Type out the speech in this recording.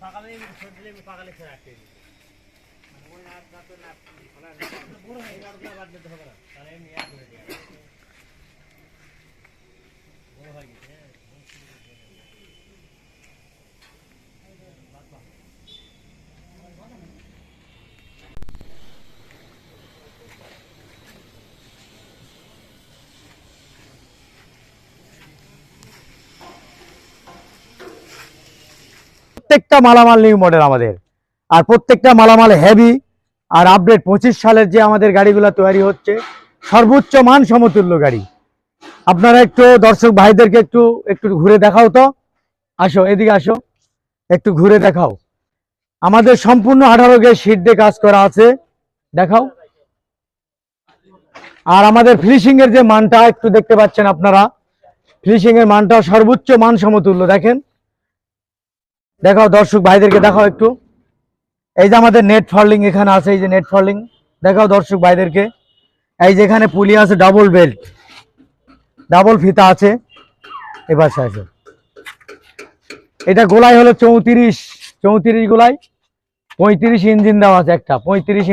সকালে সন্ধ্যে সকালে ছেড়ে আসতে বড় হয়ে গেল বাদ দিতে হবে না। তাহলে এমনি এক দেয়া প্রত্যেকটা মালামাল নিউ মডেল আমাদের। আর প্রত্যেকটা মালামাল হেভি আর আপডেট পঁচিশ সালের যে আমাদের গাড়িগুলো তৈরি হচ্ছে, সর্বোচ্চ মান সমতুল্য গাড়ি। আপনারা একটু দর্শক ভাইদেরকে একটু একটু ঘুরে দেখাও তো। আসো, এদিকে আসো। একটু ঘুরে দেখাও। আমাদের সম্পূর্ণ আঠারো গে সিট দিয়ে কাজ করা আছে। দেখাও। আর আমাদের ফিনিশিং এর যে মানটা, একটু দেখতে পাচ্ছেন আপনারা। ফিনিশিং এর মানটা সর্বোচ্চ মান সমতুল্য। দেখেন। দেখাও দর্শক ভাইদেরকে, দেখাও একটু। এই যে আমাদের নেট ফলিং এখানে আছে, এই যে নেট ফলিং দেখাও দর্শক ভাইদেরকে। এই যে এখানে পুলি আছে ডাবল বেল্ট ডাবল ফিতা আছে। এবার আছে এটা গোলাই হলো চৌত্রিশ চৌত্রিশ গোলাই, পঁয়ত্রিশ ইঞ্জিন দেওয়া আছে একটা, পঁয়ত্রিশ